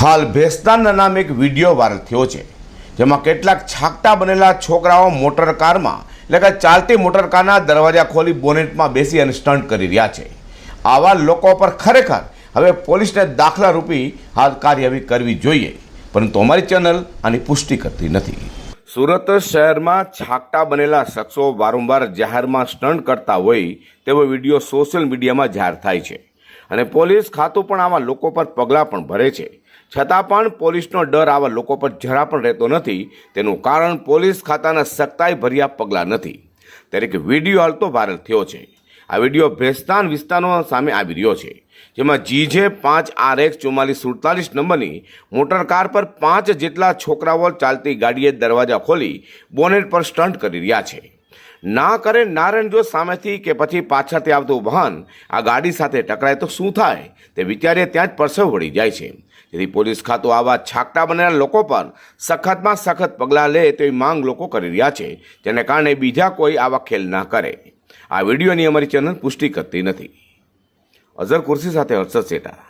હાલ ભેસ્તાનના નામે એક વીડિયો વાયરલ થયો છે, જેમાં કેટલાક છાકટા બનેલા છોકરાઓ મોટર કારમાં, એટલે કે ચાલતી મોટર કારના દરવાજા ખોલી બોનેટમાં બેસી અને સ્ટન્ટ કરી રહ્યા છે. આવા લોકો પર ખરેખર હવે પોલીસને દાખલા રૂપી હાલ કાર્યવાહી કરવી જોઈએ, પરંતુ અમારી ચેનલ આની પુષ્ટિ કરતી નથી. સુરત શહેરમાં છાકટા બનેલા શખ્સો વારંવાર જાહેરમાં સ્ટન્ટ કરતા હોય તેવો વીડિયો સોશિયલ મીડિયામાં જાહેર થાય છે. અને પોલીસ ખાતું પણ આવા લોકો પર પગલાં પણ ભરે છે. છતાં પણ પોલીસનો ડર આવા લોકો પર જરા પણ રહેતો નથી. તેનું કારણ પોલીસ ખાતાના સખ્તાઈ ભર્યા પગલાં નથી. ત્યારે કે વીડિયો હાલતો વાયરલ થયો છે. આ વીડિયો ભેસ્તાન વિસ્તારનો સામે આવી રહ્યો છે. જેમાં જીજે પાંચ આર એક્સ ચુમ્માલીસ, સુડતાલીસ નંબરની મોટર કાર પર પાંચ જેટલા છોકરાઓ ચાલતી ગાડીએ દરવાજા ખોલી બોનેટ પર સ્ટન્ટ કરી રહ્યા છે. ના કરે નારાયણ જો સામેથી કે પછી પાછળથી આવતું વાહન આ ગાડી સાથે ટકરાય, તો શું થાય? તે વિચારે ત્યાં જ પરસેવ વળી જાય છે. જેથી પોલીસ ખાતું આવા છાકટા બનેલા લોકો પર સખતમાં સખત પગલાં લે તેવી માંગ લોકો કરી રહ્યા છે. જેને કારણે બીજા કોઈ આવા ખેલ ના કરે. આ વિડીયોની અમારી ચેનલ પુષ્ટિ કરતી નથી. અઝર કુર્સી સાથે હર્ષદ શેઠા